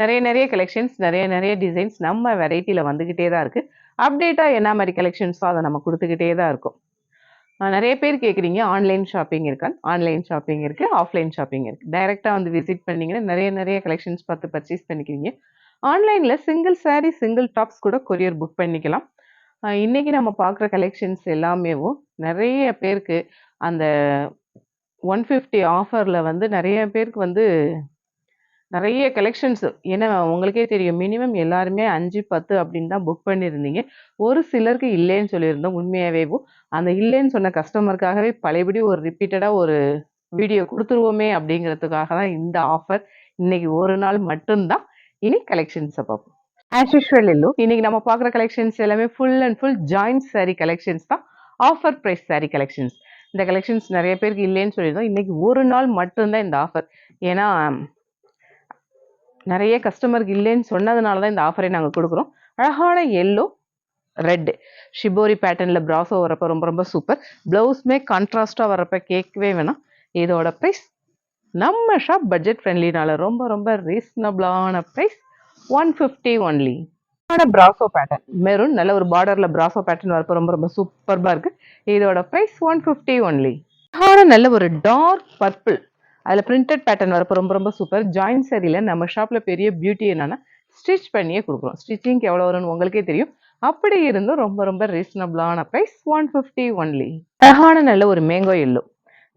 நிறைய நிறைய கலெக்ஷன்ஸ் நிறைய நிறைய டிசைன்ஸ் நம்ம வெரைட்டியில் வந்துக்கிட்டே தான் இருக்குது அப்டேட்டாக என்ன மாதிரி கலெக்ஷன்ஸோ அதை நம்ம கொடுத்துக்கிட்டே தான் இருக்கும். நிறைய பேர் கேட்குறீங்க ஆன்லைன் ஷாப்பிங் இருக்கான்னு ஆன்லைன் ஷாப்பிங் இருக்குது ஆஃப்லைன் ஷாப்பிங் இருக்குது டைரெக்டாக வந்து விசிட் பண்ணிங்கன்னா நிறைய நிறைய கலெக்ஷன்ஸ் பார்த்து பர்ச்சேஸ் பண்ணிக்கிறீங்க. ஆன்லைனில் சிங்கிள் saree சிங்கிள் டாப்ஸ் கூட கொரியர் புக் பண்ணிக்கலாம். இன்றைக்கி நம்ம பார்க்குற கலெக்ஷன்ஸ் எல்லாமேவும் நிறைய பேருக்கு அந்த ஒன் ஃபிஃப்டி ஆஃபரில் வந்து நிறைய பேருக்கு வந்து நிறைய கலெக்ஷன்ஸ் ஏன்னா உங்களுக்கே தெரியும் மினிமம் எல்லாருமே அஞ்சு பத்து அப்படின்னு தான் புக் பண்ணியிருந்தீங்க. ஒரு சிலருக்கு இல்லைன்னு சொல்லியிருந்தோம் உண்மையாகவே அந்த இல்லைன்னு சொன்ன கஸ்டமருக்காகவே பழையபடி ஒரு ரிப்பீட்டடாக ஒரு வீடியோ கொடுத்துருவோமே அப்படிங்கிறதுக்காக தான் இந்த ஆஃபர் இன்னைக்கு ஒரு நாள் மட்டும்தான். இனி கலெக்ஷன்ஸை பார்ப்போம். ஆஸ் யூஷுவல் இல்லோ இன்னைக்கு நம்ம பார்க்குற கலெக்ஷன்ஸ் எல்லாமே full and full joint sari collections தான். ஆஃபர் ப்ரைஸ் சாரீ கலெக்ஷன்ஸ் இந்த கலெக்ஷன்ஸ் நிறைய பேருக்கு இல்லைன்னு சொல்லியிருந்தோம். இன்னைக்கு ஒரு நாள் மட்டும்தான் இந்த ஆஃபர் ஏன்னா நிறைய கஸ்டமருக்கு இல்லைன்னு சொன்னதுனால தான் இந்த ஆஃபரை நாங்கள் கொடுக்குறோம். அழகான எல்லோ ரெட்டு ஷிபோரி பேட்டர்னில் ப்ராஸோ வரப்போ ரொம்ப ரொம்ப சூப்பர் ப்ளவுஸ்மே கான்ட்ராஸ்டாக வரப்போ கேட்கவே வேணாம். இதோட ப்ரைஸ் நம்ம ஷாப் பட்ஜெட் ஃப்ரெண்ட்லினால ரொம்ப ரொம்ப ரீசனபிளான price one fifty only brasso pattern maroon நல்ல ஒரு பார்டரில் ப்ராசோ பேட்டர்ன் வரப்போ ரொம்ப ரொம்ப சூப்பர்பாக இருக்குது இதோட ப்ரைஸ் ஒன் ஃபிஃப்டி ஒன்லி நல்ல ஒரு டார்க் பர்பிள் அதில் பிரிண்டட் பேட்டர்ன் வரப்போ ரொம்ப ரொம்ப சூப்பர் ஜாயின் சரியில் நம்ம ஷாப்பில் பெரிய பியூட்டி என்னன்னா ஸ்டிச் பண்ணியே கொடுக்குறோம் ஸ்டிச்சிங்க்கு எவ்வளோ வரும்னு உங்களுக்கே தெரியும். அப்படி இருந்தும் ரொம்ப ரொம்ப ரீசனபிளான ப்ரைஸ் ஒன் ஃபிஃப்டி ஒன்லி அழகான நல்ல ஒரு மேங்கோ எல்லோ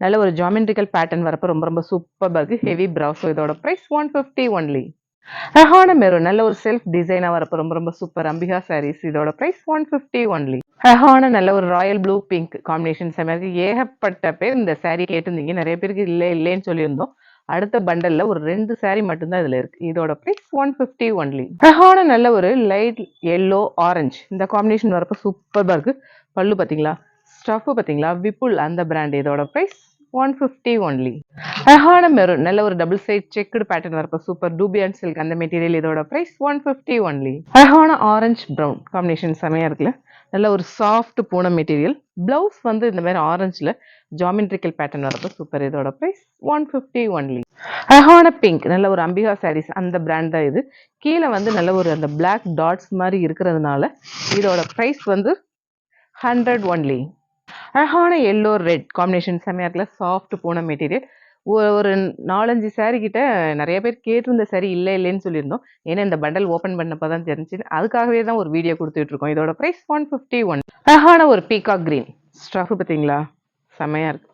நல்ல ஒரு ஜாமெண்ட்ரிக்கல் பேட்டர்ன் வரப்போ ரொம்ப ரொம்ப சூப்பராக இருக்குது ஹெவி ப்ரௌஸோ இதோட ப்ரைஸ் ஒன் ஃபிஃப்டி ஒன்லி அழகான மெரூன் நல்ல ஒரு செல்ஃப் டிசைனாக வரப்போ ரொம்ப ரொம்ப சூப்பர் அம்பிகா சாரீஸ் இதோட ப்ரைஸ் ஒன் ஃபிஃப்டி ஒன்லி அழகான நல்ல ஒரு ராயல் ப்ளூ பிங்க் காம்பினேஷன் செமையாக ஏகப்பட்ட பேர் இந்த saree கேட்டிருந்தீங்க. நிறைய பேருக்கு இல்லை இல்லைன்னு சொல்லியிருந்தோம். அடுத்த பண்டல்ல ஒரு ரெண்டு saree மட்டும்தான் இதுல இருக்கு. இதோட ப்ரைஸ் ஒன் ஃபிஃப்டி ஒன்லி அழகான நல்ல ஒரு லைட் எல்லோ ஆரஞ்சு இந்த காம்பினேஷன் வரப்போ சூப்பராக இருக்கு. பல்லு பார்த்தீங்களா ஸ்டஃப் பார்த்தீங்களா விப்புல் அந்த பிராண்ட் இதோட ப்ரைஸ் ஒன் ஃபிஃப்டி ஒன்லி அழகான மெரூன் நல்ல ஒரு டபுள் சைட் செக்குடு பேட்டர்ன் வரப்போ சூப்பர் டூபியன் சில்க் அந்த மெட்டீரியல் இதோட ப்ரைஸ் ஒன் ஃபிஃப்டி ஒன்லி அழகான ஆரஞ்சு ப்ரௌன் காம்பினேஷன் செமையா இருக்குல்ல? நல்ல ஒரு சாஃப்ட் பூன மெட்டீரியல் பிளவுஸ் வந்து இந்த மாதிரி ஆரஞ்சில் ஜாமெண்ட்ரிக்கல் பேட்டர்ன் வரப்போ சூப்பர் இதோட ப்ரைஸ் ஒன் ஃபிஃப்டி ஒன்லி அழகான பிங்க் நல்ல ஒரு அம்பிகா சாரீஸ் அந்த பிராண்ட் தான் இது. கீழே வந்து நல்ல ஒரு அந்த பிளாக் டாட்ஸ் மாதிரி இருக்கிறதுனால இதோட ப்ரைஸ் வந்து ஹண்ட்ரட் ஒன்லி அழகான எல்லோ ரெட் காம்பினேஷன் செம்மையா இருக்குல்ல? சாஃப்ட் போன மெட்டீரியல் ஒரு நாலஞ்சு சாரீ கிட்ட நிறைய பேர் கேட்டிருந்த சாரி இல்லை இல்லைன்னு சொல்லியிருந்தோம். ஏன்னா இந்த பண்டல் ஓப்பன் பண்ணப்போ தான் தெரிஞ்சு அதுக்காகவே தான் ஒரு வீடியோ கொடுத்துட்டு இருக்கோம் இதோட ப்ரைஸ் ஒன் ஃபிஃப்டி ஒன் அழகான ஒரு பீகாக் கிரீன் ஸ்டஃப் பார்த்தீங்களா? செம்மையா இருக்கு.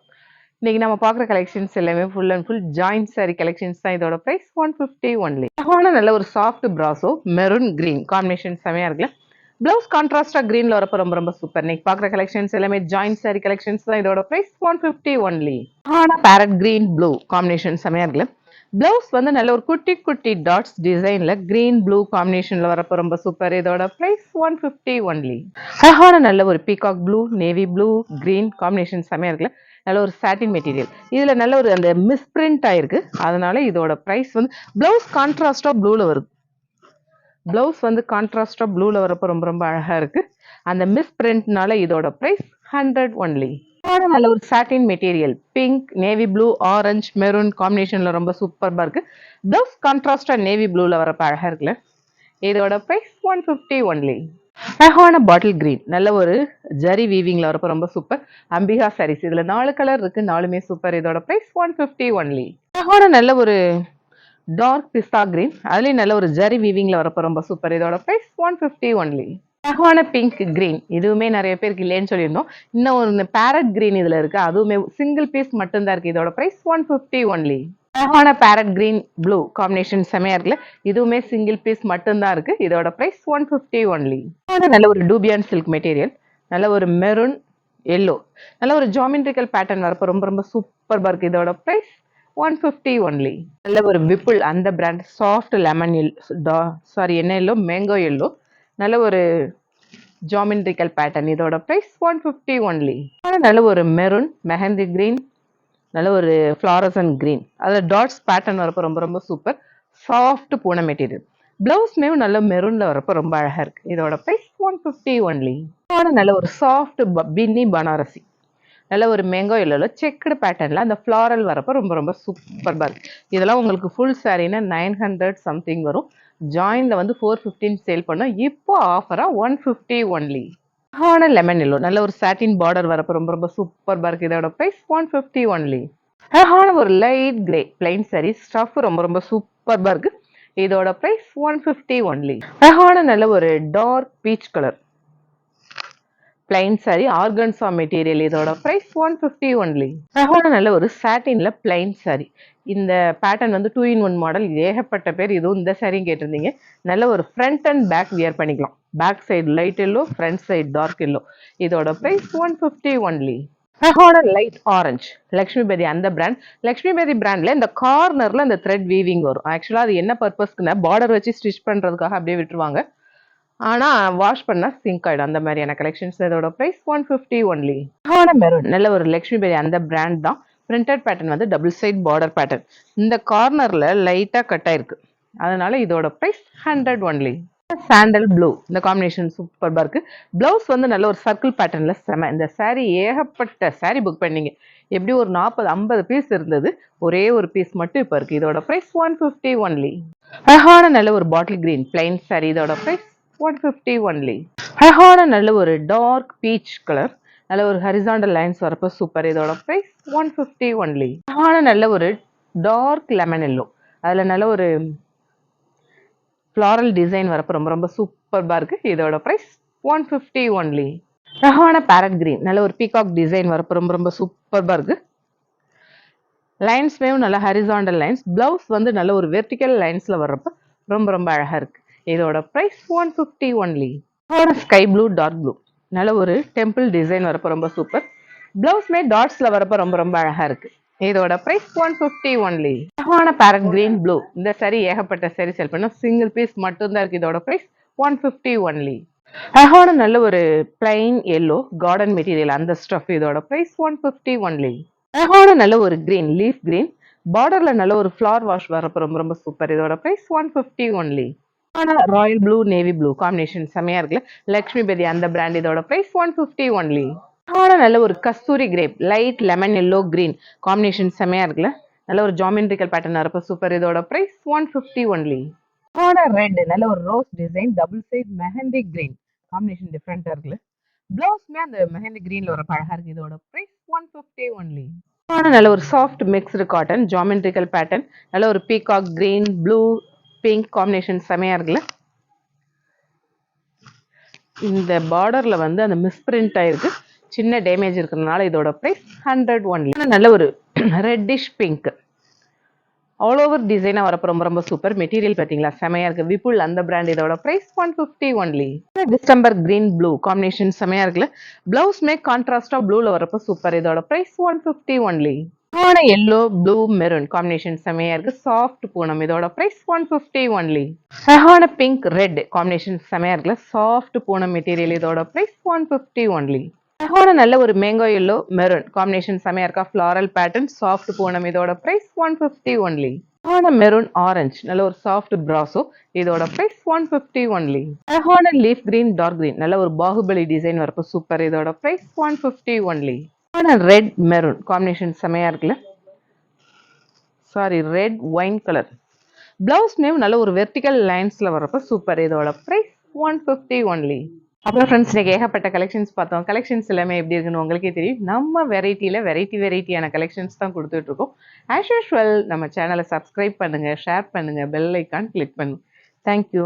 இன்னைக்கு நம்ம பார்க்குற கலெக்ஷன்ஸ் எல்லாமே full and full joint sari collections தான். இதோட ப்ரைஸ் ஒன் ஃபிஃப்டி ஒன்லி அழகான நல்ல ஒரு soft brasso maroon green combination செம்மையா இருக்குல்ல? பிளவுஸ் கான்ட்ராஸ்டா கிரீன்ல வரப்போ ரொம்ப ரொம்ப சூப்பர் இன்னைக்கு பார்க்குற கலெக்ஷன்ஸ் எல்லாமே ஜாயின் சாரி கலெக்ஷன்ஸ் தான் இதோட ப்ரைஸ் ஒன் ஃபிஃப்டி ஒன்லி ஆனால் பேரட் கிரீன் ப்ளூ காம்பினேஷன் செமையா இருக்குல்ல? பிளவுஸ் வந்து நல்ல ஒரு குட்டி குட்டி டாட்ஸ் டிசைன்ல கிரீன் ப்ளூ காம்பினேஷனில் வரப்போ ரொம்ப சூப்பர் இதோட ப்ரைஸ் ஒன் ஃபிஃப்டி ஒன்லி அழகான நல்ல ஒரு peacock blue navy blue green combination செமையா இருக்குல்ல? நல்ல ஒரு சாட்டின் மெட்டீரியல் இதுல நல்ல ஒரு அந்த மிஸ்பிரிண்ட் ஆயிருக்கு. அதனால இதோட ப்ரைஸ் வந்து பிளவுஸ் கான்ட்ராஸ்டா ப்ளூல வருது. ப்ளவுஸ் வந்து கான்ட்ராஸ்டா ப்ளூல வரப்போ ரொம்ப ரொம்ப அழகா இருக்கு. அந்த மிஸ் பிரிண்ட்னால இதோட ப்ரைஸ் ஹண்ட்ரட் ஒன்லி நல்ல ஒரு satin material pink navy blue orange maroon காம்பினேஷனில் ரொம்ப சூப்பராக இருக்கு. ப்ளவுஸ் கான்ட்ராஸ்டா நேவி ப்ளூல வரப்ப அழகா இருக்குல்ல? இதோட ப்ரைஸ் ஒன் ஃபிஃப்டி ஒன்லி அழகான பாட்டில் கிரீன் நல்ல ஒரு ஜரி வீவிங்ல வரப்போ ரொம்ப சூப்பர் அம்பிகா சாரீஸ் இதுல நாலு கலர் இருக்கு நாலுமே சூப்பர் இதோட ப்ரைஸ் ஒன் ஃபிஃப்டி ஒன்லி அழகான நல்ல ஒரு டார்க் பிஸ்தா கிரீன் அதுலேயும் நல்ல ஒரு ஜரி வீவிங்கில் வரப்போ ரொம்ப சூப்பர் இதோட ப்ரைஸ் ஒன் ஃபிஃப்டி ஒன்லி அழகான பிங்க் கிரீன் இதுவுமே நிறைய பேருக்கு இல்லைன்னு சொல்லியிருந்தோம். இன்னும் ஒரு பேரட் கிரீன் இதுல இருக்கு. அதுவுமே சிங்கிள் பீஸ் மட்டும்தான் இருக்கு. இதோட ப்ரைஸ் ஒன் ஃபிஃப்டி ஒன்லி அழகான பேரட் கிரீன் ப்ளூ காம்பினேஷன் செமையாக இருக்குல்ல. இதுவுமே சிங்கிள் பீஸ் மட்டும்தான் இருக்கு. இதோட ப்ரைஸ் ஒன் ஃபிஃப்டி ஒன்லி நல்ல ஒரு டூபியான் சில்க் மெட்டீரியல் நல்ல ஒரு மெரூன் எல்லோ நல்ல ஒரு ஜாமெண்ட்ரிக்கல் பேட்டர்ன் வரப்போ ரொம்ப ரொம்ப சூப்பராக இருக்குது இதோட ப்ரைஸ் ஒன் ஃபிஃப்டி ஒன்லி நல்ல ஒரு விப்புள் அந்த பிராண்ட் சாஃப்ட் லெமன் எல் சாரி என்ன எல்லோ மேங்கோ எல்லோ நல்ல ஒரு ஜாமெண்ட்ரிக்கல் பேட்டர்ன் இதோட ப்ரைஸ் ஒன் ஃபிஃப்டி ஒன்லி நல்ல ஒரு மெரூன் மெஹந்தி க்ரீன் நல்ல ஒரு ஃப்ளாரசன் க்ரீன் அதில் டாட்ஸ் பேட்டர்ன் வரப்போ ரொம்ப ரொம்ப சூப்பர் சாஃப்ட் பூனை மெட்டீரியல். ப்ளவுஸ்மேவும் நல்ல மெரூனில் வரப்போ ரொம்ப அழகாக இருக்குது இதோட ப்ரைஸ் ஒன் ஃபிஃப்டி ஒன்லி நல்ல ஒரு சாஃப்ட் பின்னி பனாரசி. நல்ல ஒரு மேங்கோ இல்லைல்ல செக்குடு பேட்டர்னில் அந்த ஃப்ளாரல் வரப்போ ரொம்ப ரொம்ப சூப்பர்பாக இருக்குது இதெல்லாம் உங்களுக்கு ஃபுல் சாரீனா நைன் ஹண்ட்ரட் சம்திங் வரும். ஜாயினில் வந்து ஃபோர் ஃபிஃப்டின் சேல் பண்ணோம் இப்போ ஆஃபராக ஒன் ஃபிஃப்டி ஒன்லி ஹான லெமன் எல்லோ நல்ல ஒரு சாட்டின் பார்டர் வரப்போ ரொம்ப ரொம்ப சூப்பர்பாக இருக்குது இதோட ப்ரைஸ் ஒன் ஃபிஃப்டி ஒன்லி அழகான ஒரு light grey plain sari stuff ரொம்ப ரொம்ப சூப்பர்பாக இருக்குது இதோட ப்ரைஸ் ஒன் ஃபிஃப்டி ஒன்லி அழகான நல்ல ஒரு dark peach colour plain sari organza material இதோட ப்ரைஸ் ஒன் ஃபிஃப்டி ஒன்லி அழகான நல்ல ஒரு சாட்டின்ல பிளைன் சாரி இந்த பேட்டர்ன் வந்து டூ இன் ஒன் மாடல் ஏகப்பட்ட பேர் இதுவும் இந்த சாரியும் கேட்டிருந்தீங்க. நல்ல ஒரு ஃப்ரண்ட் அண்ட் பேக் வியர் பண்ணிக்கலாம். Back side light yellow front side dark yellow இதோட ப்ரைஸ் ஒன் ஃபிஃப்டி ஒன்லி அழகான லைட் ஆரஞ்சு லக்ஷ்மிபதி அந்த பிராண்ட் லக்ஷ்மிபதி பிராண்ட்ல இந்த கார்னர்ல அந்த த்ரெட் வீவிங் வரும். ஆக்சுவலாக அது என்ன பர்பஸ்க்குன்னா பார்டர் வச்சு ஸ்டிச் பண்றதுக்காக அப்படியே விட்டுருவாங்க. ஆனால் வாஷ் பண்ணால் சிங்க் ஆகிடும் அந்த மாதிரியான கலெக்ஷன்ஸ் இதோட ப்ரைஸ் ஒன் ஃபிஃப்டி ஒன்லி ஆன மெரூன் நல்ல ஒரு லக்ஷ்மி பேரி அந்த பிராண்ட் தான். பிரிண்டட் பேட்டர்ன் வந்து டபுள் சைட் பார்டர் பேட்டர்ன் இந்த கார்னரில் லைட்டாக கட் ஆயிருக்கு. அதனால இதோட price hundred only sandal blue இந்த காம்பினேஷன் சூப்பர்பாக இருக்கு. ப்ளவுஸ் வந்து நல்ல ஒரு சர்க்கிள் பேட்டர்னில் செம. இந்த சாரீ ஏகப்பட்ட சாரீ புக் பண்ணீங்க. எப்படி ஒரு நாற்பது ஐம்பது பீஸ் இருந்தது ஒரே ஒரு பீஸ் மட்டும் இப்போ இருக்குது இதோட ப்ரைஸ் ஒன் ஃபிஃப்டி ஒன்லி அழகான நல்ல ஒரு பாட்டில் கிரீன் பிளைன் சாரி இதோட ப்ரைஸ் ஒன் ஃபிஃப்டி ஒன்லி அழகான நல்ல ஒரு டார்க் பீச் கலர் நல்ல ஒரு ஹரிசாண்டல் லைன்ஸ் வரப்போ சூப்பர் இதோட ப்ரைஸ் ஒன் ஃபிஃப்டி ஒன்லி அழகான நல்ல ஒரு டார்க் லெமன் எல்லோ அதில் நல்ல ஒரு ஃப்ளாரல் டிசைன் வரப்போ ரொம்ப ரொம்ப சூப்பர்பாக இருக்குது இதோட ப்ரைஸ் ஒன் ஃபிஃப்டி ஒன்லி அழகான பேரட் கிரீன் நல்ல ஒரு பீகாக் டிசைன் வரப்போ ரொம்ப ரொம்ப சூப்பர்பாக இருக்குது லைன்ஸ்மேவும் நல்ல ஹரிசாண்டல் லைன்ஸ் ப்ளவுஸ் வந்து நல்ல ஒரு வெர்டிக்கல் லைன்ஸில் வர்றப்போ ரொம்ப ரொம்ப அழகாக இருக்குது இதோட price one fifty only sky blue dark blue நல்ல ஒரு டெம்பிள் டிசைன் வரப்போ ரொம்ப சூப்பர் மே டாட்ஸில் வரப்போ ரொம்ப ரொம்ப அழகாக இருக்குது இதோட ப்ரைஸ் ஒன் ஃபிஃப்டி ஒன்லி அழகான பேரட் கிரீன் ப்ளூ இந்த சரி ஏகப்பட்ட சரி செல் பண்ணோம் சிங்கிள் பீஸ் மட்டும்தான் இருக்குது இதோட ப்ரைஸ் ஒன் ஃபிஃப்டி ஒன்லி அழகான நல்ல ஒரு பிளைன் எல்லோ கார்டன் மெட்டீரியல் அந்த ஸ்டஃப் இதோட ப்ரைஸ் ஒன் ஃபிஃப்டி ஒன்லி அழகான நல்ல ஒரு கிரீன் லீஃப் கிரீன் பார்டர்ல நல்ல ஒரு ஃப்ளார் வாஷ் வரப்போ ரொம்ப ரொம்ப சூப்பர் இதோட price one fifty only royal blue navy blue combination செமையா இருக்குல்ல? லக்ஷ்மிபதி அந்த பிராண்ட் இதோட பிரைஸ் ஒன் ஃபிஃப்டி ஒன்லி ஆனால் நல்ல ஒரு Kasthuri crepe light lemon yellow green combination செமையா இருக்குல்ல? நல்ல ஒரு ஜாமெண்ட்ரிக்கல் பேட்டர்ன் இருப்ப சூப்பர் இதோட பிரைஸ் ஒன் ஃபிஃப்டி ஒன்லி ஆனா ரெட் நல்ல ஒரு rose design double side mehndi green combination டிஃப்ரெண்டா இருக்குல்ல? பிளவுஸ்மே அந்த மெஹந்தி கிரீன்ல ஒரு அழகா இருக்கு. இதோட பிரைஸ் ஒன் ஃபிஃப்டி ஒன்லி ஆனா நல்ல ஒரு soft mixed cotton geometrical pattern நல்ல ஒரு peacock green blue pink combination செமையாக இருக்குல்ல? இந்த பார்டரில் வந்து அந்த மிஸ்பிரிண்ட் ஆகிருக்கு சின்ன டேமேஜ் இருக்கிறதுனால இதோட ப்ரைஸ் ஹண்ட்ரட் ஒன்லி நல்ல ஒரு ரெட்டிஷ் பிங்க் ஆல் ஓவர் டிசைனாக வரப்போ ரொம்ப ரொம்ப சூப்பர் மெட்டீரியல் பார்த்தீங்களா? செமையாக இருக்குது விபுல் அந்த பிராண்ட் இதோட price one fifty only December green blue combination செமையாக இருக்குல்ல? ப்ளவுஸ் மேக் கான்ட்ராஸ்டாக ப்ளூவில் வரப்போ சூப்பர் இதோட ப்ரைஸ் ஒன் ஃபிஃப்டி ஒன்லி அழகான எல்லோ ப்ளூ மெரூன் காம்பினேஷன் செமையா இருக்கு. சாஃப்ட் பூனம். இதோட பிரைஸ் ஒன் ஃபிஃப்டி ஒன்லி அழகான பிங்க் ரெட் காம்பினேஷன் செமையா இருக்குல்ல. சாஃப்ட் பூனம் மெட்டீரியல் இதோட பிரைஸ் ஒன் ஃபிஃப்டி ஒன்லி அழகான நல்ல ஒரு மேங்கோ எல்லோ மெரூன் காம்பினேஷன் செமையா இருக்கா? Floral pattern soft Poonam. இதோட பிரைஸ் ஒன் ஃபிஃப்டி ஒன்லி அழகான மெரூன் ஆரஞ்சு நல்ல ஒரு சாஃப்ட் பிராஸோ இதோட பிரைஸ் ஒன் ஃபிஃப்டி ஒன்லி அழகான லீஃப் கிரீன் டார்க் கிரீன் நல்ல ஒரு பாகுபலி டிசைன் வரப்போ சூப்பர் இதோட பிரைஸ் ஒன் ஃபிஃப்டி ஒன்லி ஆனால் ரெட் மெரூன் காம்பினேஷன் செமையாக இருக்குல்ல? Sari red wine colour blouse name நல்ல ஒரு வெர்டிக்கல் லைன்ஸில் வரப்போ சூப்பர் இதோட ப்ரைஸ் ஒன் ஃபிஃப்டி ஒன்லி அப்புறம் ஃப்ரெண்ட்ஸ் இன்றைக்கி ஏகப்பட்ட கலெக்ஷன்ஸ் பார்த்தோம். கலெக்ஷன்ஸ் எல்லாமே எப்படி இருக்குன்னு உங்களுக்கே தெரியும். நம்ம வெரைட்டியில் வெரைட்டி வெரைட்டியான கலெக்ஷன்ஸ் தான் கொடுத்துட்ருக்கோம் ஆஸ் யூஷுவல் நம்ம சேனலை சப்ஸ்கிரைப் பண்ணுங்கள் ஷேர் பண்ணுங்கள் பெல் ஐக்கான் கிளிக் பண்ணுங்கள் தேங்க்யூ